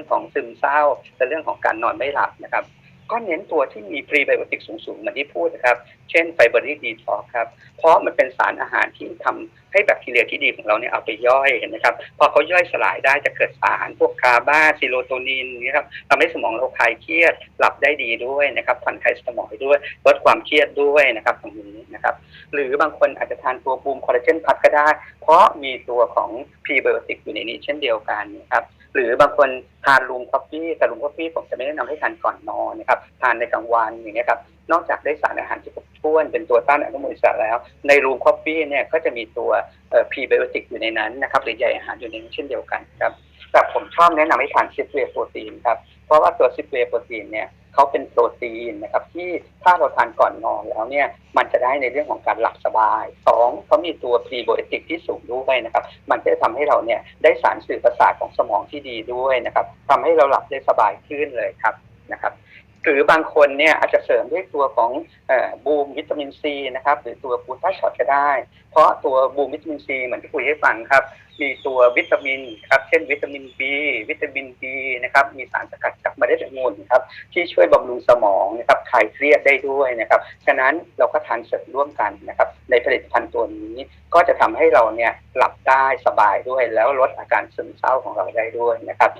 รื่องของซึมเศร้าและเรื่องของการนอนไม่หลับนะครับ ก็เน้นตัวที่มีพรีไบโอติกสูงๆเหมือนที่พูดนะครับ เช่นไฟเบอรี่ดีท็อกครับ เพราะมันเป็นสารอาหารที่ทำให้แบคทีเรียที่ดีของเราเนี่ยเอาไปย่อยเห็นไหมครับ พอเขาย่อยสลายได้จะเกิดสารพวกคาร์บาซิโรโทนินนี่ครับทำให้สมองเราคลายเครียด หลับได้ดีด้วยนะครับผ่อนคลายสมองด้วย ลดความเครียดด้วยนะครับตรงนี้นะครับ หรือบางคนอาจจะทานตัวบูมคอลลาเจนพัดก็ได้ เพราะมีตัวของพรีไบโอติกอยู่ในนี้เช่นเดียวกันนะครับ หรือบางคนทานลูมคอฟฟี่แต่ลูมคอฟฟี่ผมจะไม่แนะนำให้ทานก่อนนอนนะครับทานในกลางวันอย่างนี้ครับนอกจากได้สารอาหารที่ครบถ้วนเป็นตัวต้านอนุมูลอิสระแล้ว ในรูมคอฟฟี่เนี่ยก็จะมีตัวพรีไบโอติกอยู่ในนั้นนะครับหรือใยอาหารอยู่ในนั้นเช่นเดียวกันครับ แต่ผมชอบแนะนำให้ทานซิปเวโปรตีนครับ เพราะว่าตัวซิปเวโปรตีนเนี่ยเขาเป็นโปรตีนนะครับที่ถ้าเราทานก่อนนอนแล้วเนี่ยมันจะได้ในเรื่องของการหลับสบายสองเขามีตัวพรีไบโอติกที่สูงด้วยนะครับ มันจะทำให้เราเนี่ยได้สารสื่อประสาทของสมองที่ดีด้วยนะครับทำให้เราหลับได้สบายขึ้นเลยครับนะครับ หรือบางคนเนี่ยอาจจะเสริมด้วยตัวของบูมวิตามินซีนะครับหรือตัวบูต้าช็อตก็ได้ เพราะตัวบูมวิตามินซีเหมือนที่คุยให้ฟังครับ มีตัววิตามินครับเช่นวิตามิน B วิตามิน D นะครับมีสารสกัดจากเมล็ดองุ่นครับที่ช่วยบำรุงสมองนะครับคลายเครียดได้ด้วยนะครับฉะนั้นเราก็ทานเสริมร่วมกันนะครับในผลิตภัณฑ์ตัวนี้ก็จะทำให้เราเนี่ยหลับได้สบายด้วย แล้วลดอาการซึมเศร้าของเราได้ด้วยนะครับ